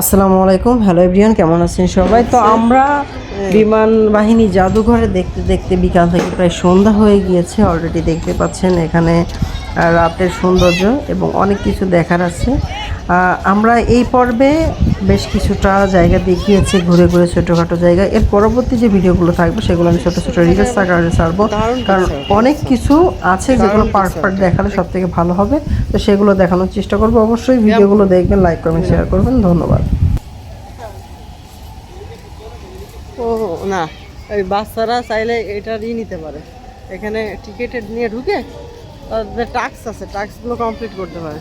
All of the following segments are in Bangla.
আসসালামু আলাইকুম। হ্যালো এভরিওয়ান কেমন আছেন সবাই? তো আমরা বিমান বাহিনী জাদুঘরে দেখতে দেখতে বিকাল থেকে প্রায় সন্ধ্যা হয়ে গিয়েছে। অলরেডি দেখতে পাচ্ছেন এখানে রাতের সৌন্দর্য এবং অনেক কিছু দেখার আছে। আমরা এই পর্বে বেশ কিছুটা জায়গা দেখিয়েছি ঘুরে ঘুরে ছোটোখাটো জায়গা। এর পরবর্তী যে ভিডিওগুলো থাকবে সেগুলো আমি ছোটো ছোটো রিলস আকারে ছাড়বো। কারণ অনেক কিছু আছে যেগুলো পার্ট পার্ট দেখালে সব থেকে ভালো হবে। তো সেগুলো দেখানোর চেষ্টা করব অবশ্যই। ভিডিওগুলো দেখবেন লাইক কমেন্ট শেয়ার করবেন। ধন্যবাদ। ও না ওই বাচ্চারা চাইলে এটারই নিতে পারে। এখানে টিকিটে নিয়ে ঢুকে টাক্স আছে টাক্সগুলো কমপ্লিট করতে পারে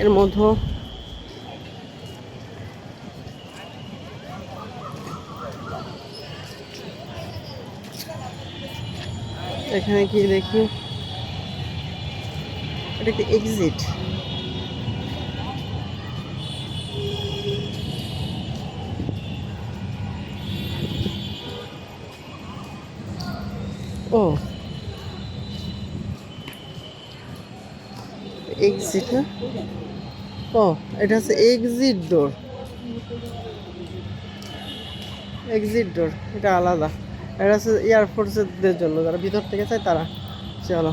এর মধ্যে এখানে কি দেখি এটা কি এক্সিট ও এক্সিট না ও এটা হচ্ছে এক্সিট ডোর এক্সিট ডোর এটা আলাদা এটা হচ্ছে এয়ারফোর্সের জন্য যারা ভিতর থেকে চায় তারা। চলো।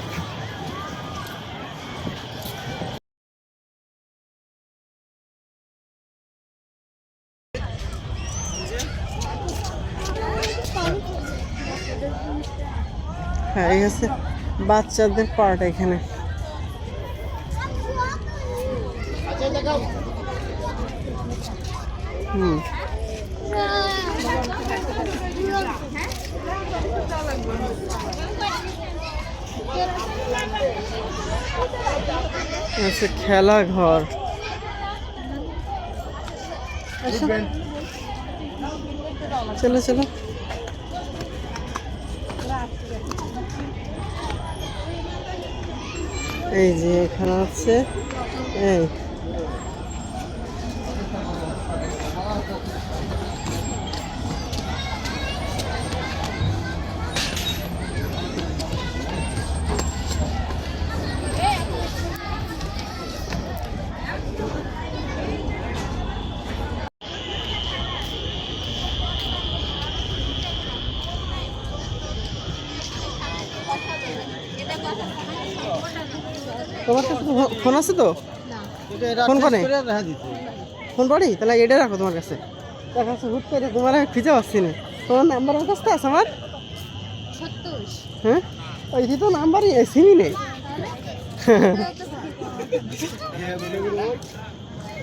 হ্যাঁ এই হচ্ছে বাচ্চাদের পার্ট এখানে। হুম। আচ্ছা খেলা ঘর। আসো। চলো চলো। এই যে এখানে আছে এই। তোমার কাছে ফোন আছে তো? ফোন করে ফোন পড়ি তাহলে এটা রাখো তোমার কাছে। তার কাছে হুট করে তোমার আমি খুঁজে পাচ্ছি না। তোমার নাম্বার আমার কাছে তো আছে আমার? হ্যাঁ? ওই তো নাম্বারই সিমই নেই।